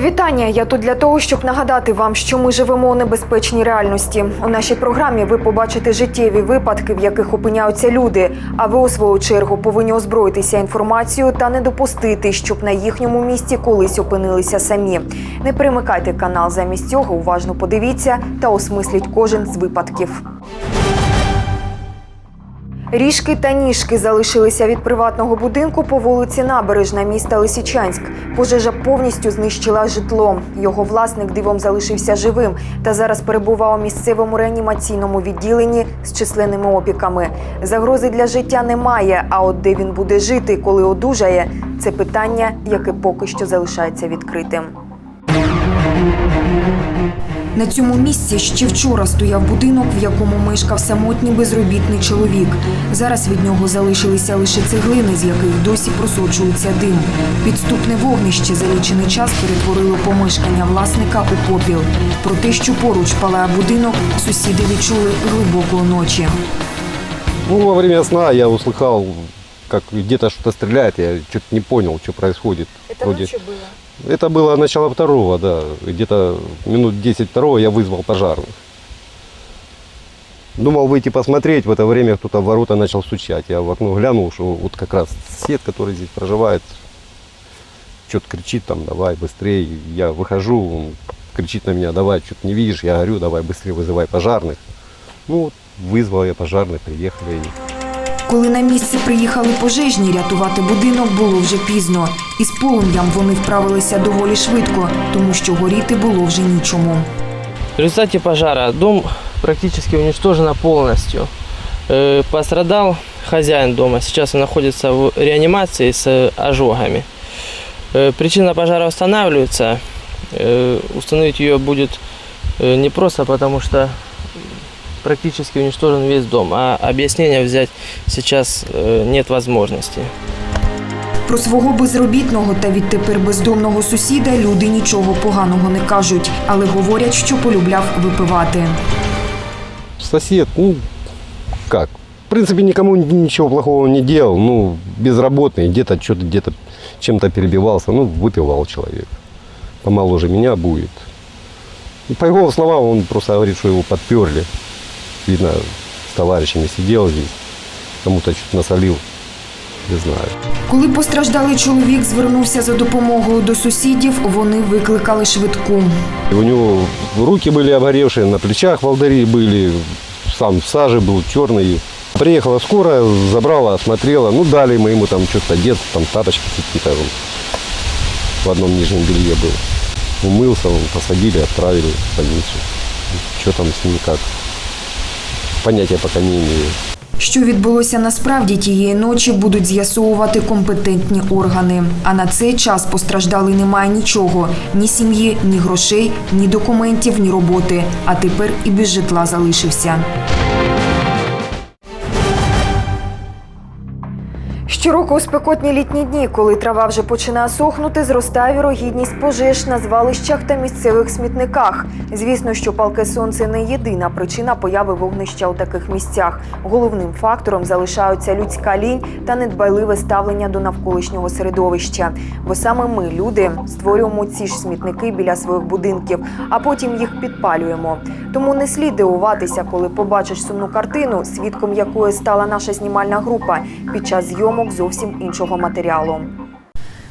вітання. Я тут для того, щоб нагадати вам, що ми живемо у небезпечній реальності. У нашій програмі ви побачите життєві випадки, в яких опиняються люди. А ви у свою чергу повинні озброїтися інформацією та не допустити, щоб на їхньому місці колись опинилися самі. Не перемикайте канал замість цього. Уважно подивіться та осмисліть кожен з випадків. Ріжки та ніжки залишилися від приватного будинку по вулиці Набережна міста Лисичанськ. Пожежа повністю знищила житло. Його власник дивом залишився живим та зараз перебував у місцевому реанімаційному відділенні з численними опіками. Загрози для життя немає. А от де він буде жити, коли одужає, це питання, яке поки що залишається відкритим. На цьому місці ще вчора стояв будинок, в якому мешкав самотній безробітний чоловік. Зараз від нього залишилися лише цеглини, з яких досі просочується дим. Підступне вогнище за лічений час перетворило помешкання власника у попіл. Про те, що поруч палає будинок, сусіди відчули глибокої ночі. Ну, во время сна я услыхал, как где-то что-то стреляет, я что-то не понял, что происходит. Вроде- було? Это было начало второго, да. Где-то минут 10 второго я вызвал пожарных. Думал выйти посмотреть, в это время кто-то в ворота начал стучать. Я в окно глянул, что вот как раз сосед, который здесь проживает, что-то кричит там, давай быстрее. Я выхожу, он кричит на меня, давай, что-то не видишь, я говорю, давай быстрее вызывай пожарных. Ну вот, вызвал я пожарных, приехали они. Коли на місце приїхали пожежні, рятувати будинок було вже пізно. Із полум'ям вони вправилися доволі швидко, тому що горіти було вже нічому. В результате пожара дом практически уничтожена полностью. Э, Пострадал хозяин дома. Сейчас он находится в реанимации с э, ожогами. Э, Причина пожара устанавливается. Э, Установить ее будет э, непросто, потому что практически уничтожен весь дом. А объяснения взять сейчас э, нет возможности. Про свого безробітного та відтепер бездомного сусіда люди нічого поганого не кажуть, але говорять, що полюбляв випивати. Сосед, ну, как? В принципе, никому ничего плохого не делал. Ну, безработный, где-то что-то где-то чем-то перебивался. Ну, выпивал человек. Помоложе меня будет. И по его словам, он просто говорит, что его подперли. Видно, с товарищами сидел здесь. Кому-то что-то насолил. Не знаю. Коли постраждалий чоловік звернувся за допомогою до сусідів, вони викликали швидку. И у него руки были обгоревшие, на плечах волдыри были, сам в саже был черный. Приехала скорая, забрала, осмотрела. Ну, дали мы ему там что-то одеться, там тапочки какие-то. он В одном нижнем белье был. Умылся, он посадили, отправили в больницу. Что там с ним как? Понятия поки не маю. Що відбулося насправді тієї ночі, будуть з'ясовувати компетентні органи. А на цей час постраждалий немає нічого: ні сім'ї, ні грошей, ні документів, ні роботи. А тепер і без житла залишився. Щороку у спекотні літні дні, коли трава вже починає сохнути, зростає вірогідність пожеж на звалищах та місцевих смітниках. Звісно, що палке сонце не єдина причина появи вогнища у таких місцях. Головним фактором залишаються людська лінь та недбайливе ставлення до навколишнього середовища. Бо саме ми, люди, створюємо ці ж смітники біля своїх будинків, а потім їх підпалюємо. Тому не слід дивуватися, коли побачиш сумну картину, свідком якої стала наша знімальна група під час зйомок зовсім іншого матеріалу.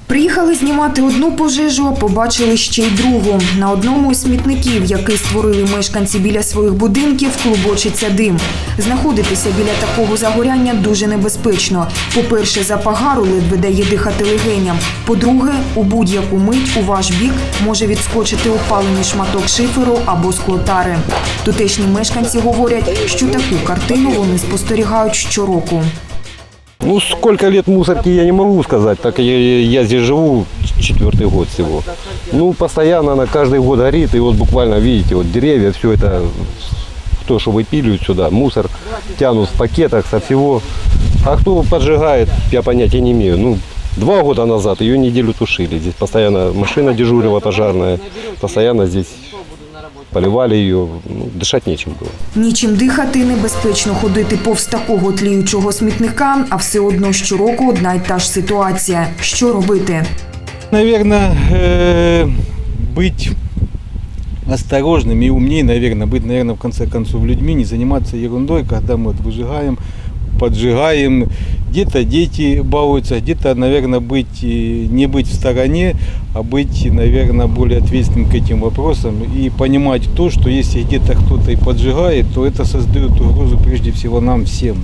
Приїхали знімати одну пожежу, а побачили ще й другу. На одному із смітників, який створили мешканці біля своїх будинків, клубочиться дим. Знаходитися біля такого загоряння дуже небезпечно. По-перше, запах гару ледве дає дихати легеням. По-друге, у будь-яку мить у ваш бік може відскочити опалений шматок шиферу або склотари. Тутешні мешканці говорять, що таку картину вони спостерігають щороку. Ну, сколько лет мусорки я не могу сказать, так я, я здесь живу четвертый год всего. Ну, постоянно она каждый год горит, и вот буквально, видите, вот деревья, все это, кто что выпиливают сюда, мусор тянут в пакетах со всего. А кто поджигает, я понятия не имею. Ну, два года назад ее неделю тушили. Здесь постоянно машина дежурила пожарная, постоянно здесь поливали ее, ну, дышать нечем было. Нічим дихати, небезпечно ходити повз такого тліючого смітника, а все одно щороку одна й та ж ситуація. Що робити? Наверное, э, быть осторожными и умнее, наверное, быть, наверное, в конце концов людьми, не заниматься ерундой, когда мы вот выжигаем, поджигаем, где-то дети балуются, где-то, наверное, быть, э, не быть в стороне, а быть, наверное, более ответственным к этим вопросам и понимать то, что если где-то кто-то и поджигает, то это создает угрозу прежде всего нам всем.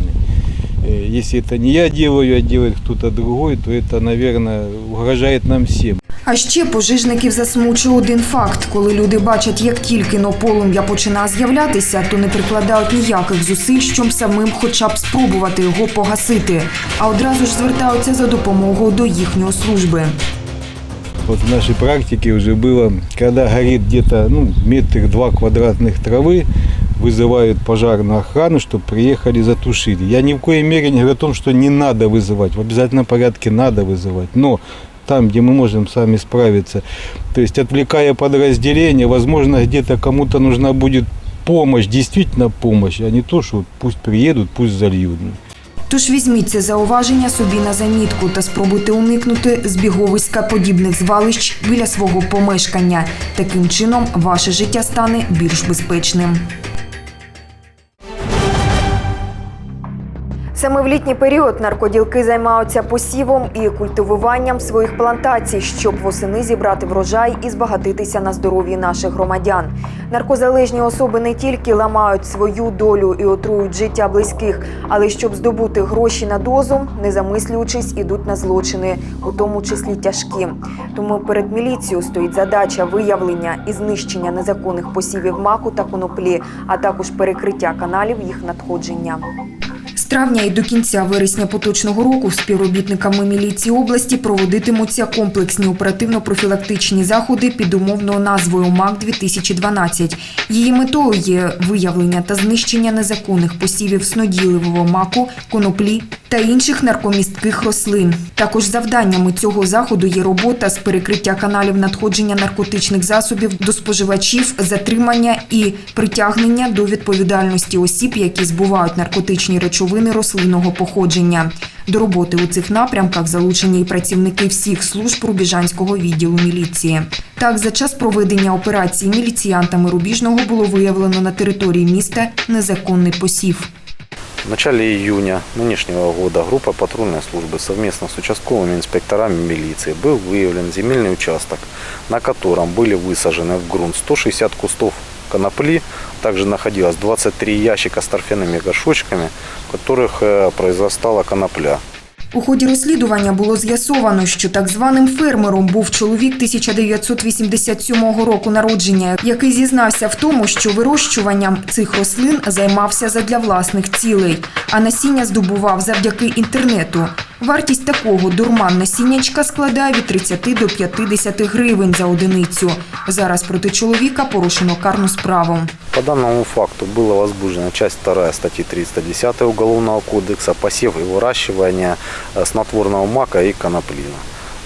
Э, Если это не я делаю, а делает кто-то другой, то это, наверное, угрожает нам всем. А ще пожежників засмучує один факт: коли люди бачать, як тільки но полум'я починає з'являтися, то не прикладають ніяких зусиль, щоб самим хоча б спробувати його погасити, а одразу ж звертаються за допомогою до їхньої служби. Вот в нашей практике уже было, когда горит где-то ну, метр два квадратных травы, вызывают пожарную охрану, чтобы приехали затушили. Я ни в коей мере не говорю о том, что не надо вызывать. В обязательном порядке надо вызывать. Но там, где мы можем сами справиться, то есть отвлекая подразделение, возможно, где-то кому-то нужна будет помощь, действительно помощь, а не то, что пусть приедут, пусть зальют. Тож візьміть це зауваження собі на замітку та спробуйте уникнути збіговиська подібних звалищ біля свого помешкання. Таким чином, ваше життя стане більш безпечним. Саме в літній період наркоділки займаються посівом і культивуванням своїх плантацій, щоб восени зібрати врожай і збагатитися на здоров'ї наших громадян. Наркозалежні особи не тільки ламають свою долю і отрують життя близьких, але й щоб здобути гроші на дозу, не замислюючись, ідуть на злочини, у тому числі тяжкі. Тому перед міліцією стоїть задача виявлення і знищення незаконних посівів маку та коноплі, а також перекриття каналів їх надходження. Травня і до кінця вересня поточного року співробітниками міліції області проводитимуться комплексні оперативно-профілактичні заходи під умовною назвою МАК 2012 Її метою є виявлення та знищення незаконних посівів снодійливого маку, коноплі та інших наркомістких рослин. Також завданнями цього заходу є робота з перекриття каналів надходження наркотичних засобів до споживачів, затримання і притягнення до відповідальності осіб, які збувають наркотичні речовини рослинного походження. До роботи у цих напрямках залучені і працівники всіх служб Рубіжанського відділу міліції. Так, за час проведення операції міліціянтами Рубіжного було виявлено на території міста незаконний посів. В начале июня нынешнего года группа патрульной службы совместно с участковыми инспекторами милиции был выявлен земельный участок, на котором были высажены в грунт 160 кустов конопли. Также находилось 23 ящика с торфяными горшочками, в которых э, произрастала конопля. У ході розслідування було з'ясовано, що так званим фермером був чоловік 1987 року народження, який зізнався в тому, що вирощуванням цих рослин займався задля власних цілей, а насіння здобував завдяки інтернету. Вартість такого дурман насіннячка складає від 30 до 50 гривень за одиницю. Зараз проти чоловіка порушено карну справу. По данному факту было возбуждена часть 2 статьи 310 Уголовного кодекса «Посев и выращивание э, снотворного мака и коноплина».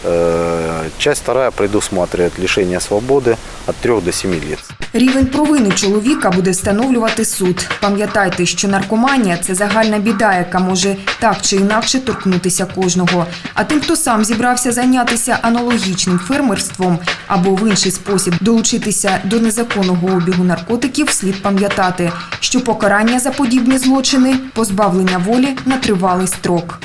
Э, Часть вторая предусматривает лишение свободы от 3 до 7 лет. Рівень провини чоловіка буде встановлювати суд. Пам'ятайте, що наркоманія це загальна біда, яка може так чи інакше торкнутися кожного. А тим, хто сам зібрався зайнятися аналогічним фермерством або в інший спосіб долучитися до незаконного обігу наркотиків, слід пам'ятати, що покарання за подібні злочини позбавлення волі на тривалий строк.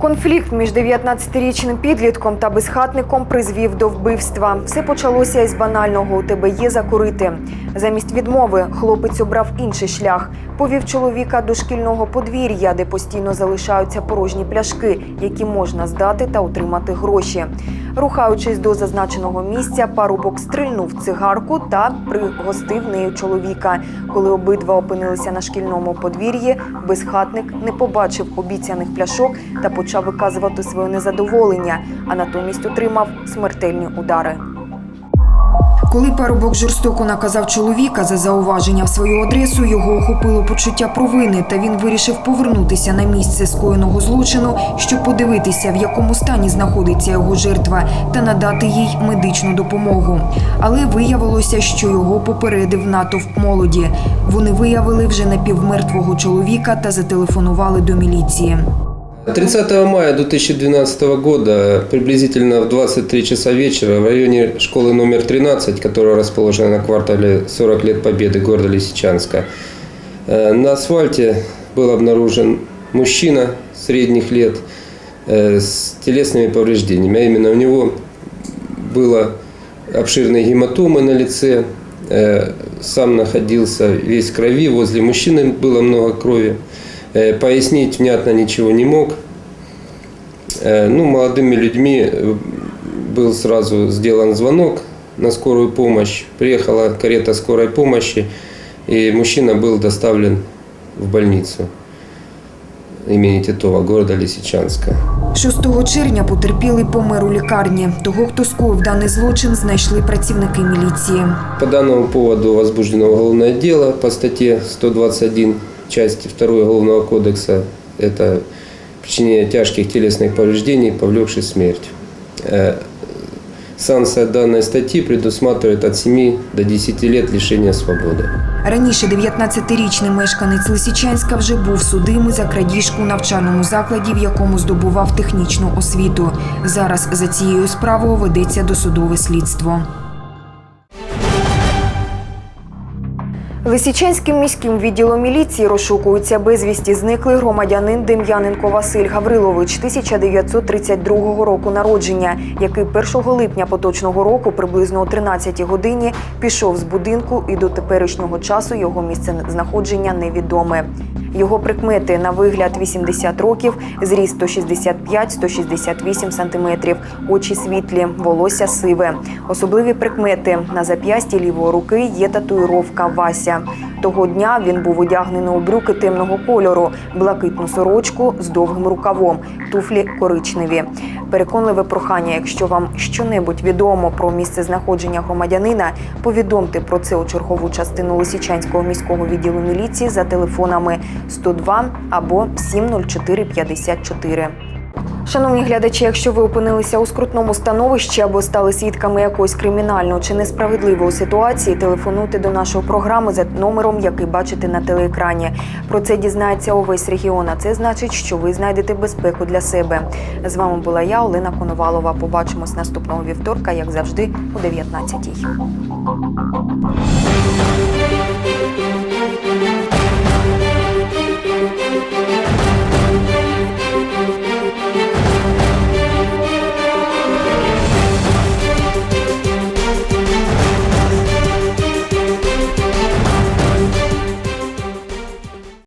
Конфлікт між 19-річним підлітком та безхатником призвів до вбивства. Все почалося із банального у тебе є закурити. Замість відмови хлопець обрав інший шлях. Повів чоловіка до шкільного подвір'я, де постійно залишаються порожні пляшки, які можна здати та отримати гроші. Рухаючись до зазначеного місця, парубок стрільнув цигарку та пригостив нею чоловіка. Коли обидва опинилися на шкільному подвір'ї, безхатник не побачив обіцяних пляшок та почав виказувати своє незадоволення, а натомість отримав смертельні удари. Коли парубок жорстоко наказав чоловіка за зауваження в свою адресу, його охопило почуття провини, та він вирішив повернутися на місце скоєного злочину, щоб подивитися, в якому стані знаходиться його жертва, та надати їй медичну допомогу. Але виявилося, що його попередив натовп молоді. Вони виявили вже напівмертвого чоловіка та зателефонували до міліції. 30 мая 2012 года, приблизительно в 23 часа вечера, в районе школы номер 13, которая расположена на квартале 40 лет Победы города Лисичанска, э, на асфальте был обнаружен мужчина средних лет э, с телесными повреждениями. А именно у него было обширные гематомы на лице, э, сам находился весь в крови, возле мужчины было много крови. Э, Пояснить внятно ничего не мог. Э, Ну, молодыми людьми э, был сразу сделан звонок на скорую помощь. Приехала карета скорой помощи, и мужчина был доставлен в больницу имени Титова, города Лисичанска. 6 червня потерпілий помер у лікарні. Того, хто скоїв даний злочин, знайшли працівники міліції. По данному поводу возбуждено уголовное дело по статье 121 части 2 Уголовного кодекса. Это причинение тяжких телесных повреждений, повлекшей смерть. Э, Санкция данной статьи предусматривает от 7 до 10 лет лишения свободы. Раніше 19-річний мешканець Лисичанська вже був судимий за крадіжку у навчальному закладі, в якому здобував технічну освіту. Зараз за цією справою ведеться досудове слідство. Лисичанським міським відділом міліції розшукується безвісті зниклий громадянин Дем'яненко Василь Гаврилович 1932 року народження, який 1 липня поточного року приблизно о 13 годині пішов з будинку і до теперішнього часу його місце знаходження невідоме. Його прикмети на вигляд 80 років, зріст 165-168 сантиметрів, очі світлі, волосся сиве. Особливі прикмети на зап'ясті лівої руки є татуїровка Вася. Того дня він був одягнений у брюки темного кольору, блакитну сорочку з довгим рукавом, туфлі коричневі. Переконливе прохання, якщо вам щонебудь відомо про місце знаходження громадянина, повідомте про це у чергову частину Лисичанського міського відділу міліції за телефонами 102 або 70454. Шановні глядачі, якщо ви опинилися у скрутному становищі або стали свідками якоїсь кримінальної чи несправедливої ситуації, телефонуйте до нашої програми за номером, який бачите на телеекрані. Про це дізнається увесь регіон. А це значить, що ви знайдете безпеку для себе. З вами була я, Олена Коновалова. Побачимось наступного вівторка, як завжди, о 19-й.